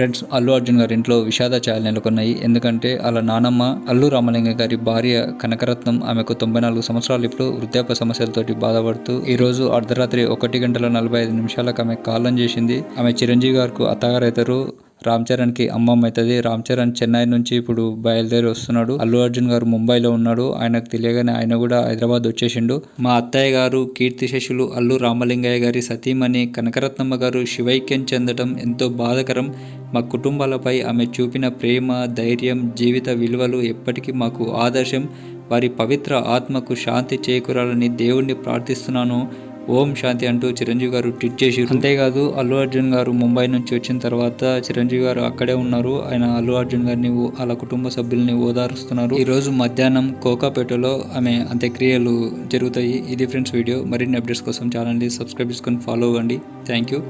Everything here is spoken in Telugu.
ఫ్రెండ్స్ అల్లు అర్జున్ గారి ఇంట్లో విషాద ఛాయలు నెలకొన్నాయి. ఎందుకంటే అలా నానమ్మ అల్లు రామలింగ గారి భార్య కనకరత్నం ఆమెకు తొంభై నాలుగు సంవత్సరాలు ఇప్పుడు వృద్ధాప్య సమస్యలతోటి బాధపడుతూ ఈ రోజు అర్ధరాత్రి ఒకటి గంటల నలభై ఐదు నిమిషాలకు ఆమె కాలం చేసింది. ఆమె చిరంజీవి గారికి అత్తగారైతారు రామ్ చరణ్కి అమ్మమ్మ అవుతుంది రామ్ చరణ్ చెన్నై నుంచి ఇప్పుడు బయలుదేరి వస్తున్నాడు. అల్లు అర్జున్ గారు ముంబైలో ఉన్నాడు. ఆయనకు తెలియగానే ఆయన కూడా హైదరాబాద్ వచ్చేసిండు. మా అత్తయ్య గారు కీర్తి శశులు అల్లు రామలింగయ్య గారి సతీమణి కనకరత్నమ్మ గారు శివైక్యం చెందడం ఎంతో బాధకరం. మా కుటుంబాలపై ఆమె చూపిన ప్రేమ ధైర్యం జీవిత విలువలు ఎప్పటికీ మాకు ఆదర్శం. వారి పవిత్ర ఆత్మకు శాంతి చేకూరాలని దేవుణ్ణి ప్రార్థిస్తున్నాను. ఓం శాంతి అంటూ చిరంజీవి గారు ట్వీట్ చేసి అంతేకాదు అల్లు అర్జున్ గారు ముంబై నుంచి వచ్చిన తర్వాత చిరంజీవి గారు అక్కడే ఉన్నారు. ఆయన అల్లు అర్జున్ గారిని వాళ్ళ కుటుంబ సభ్యుల్ని ఓదారుస్తున్నారు. ఈ రోజు మధ్యాహ్నం కోకాపేటలో ఆమె అంత్యక్రియలు జరుగుతాయి. ఇది ఫ్రెండ్స్ వీడియో. మరిన్ని అప్డేట్స్ కోసం ఛానల్ని సబ్స్క్రైబ్ చేసుకొని ఫాలో అవ్వండి. Thank you.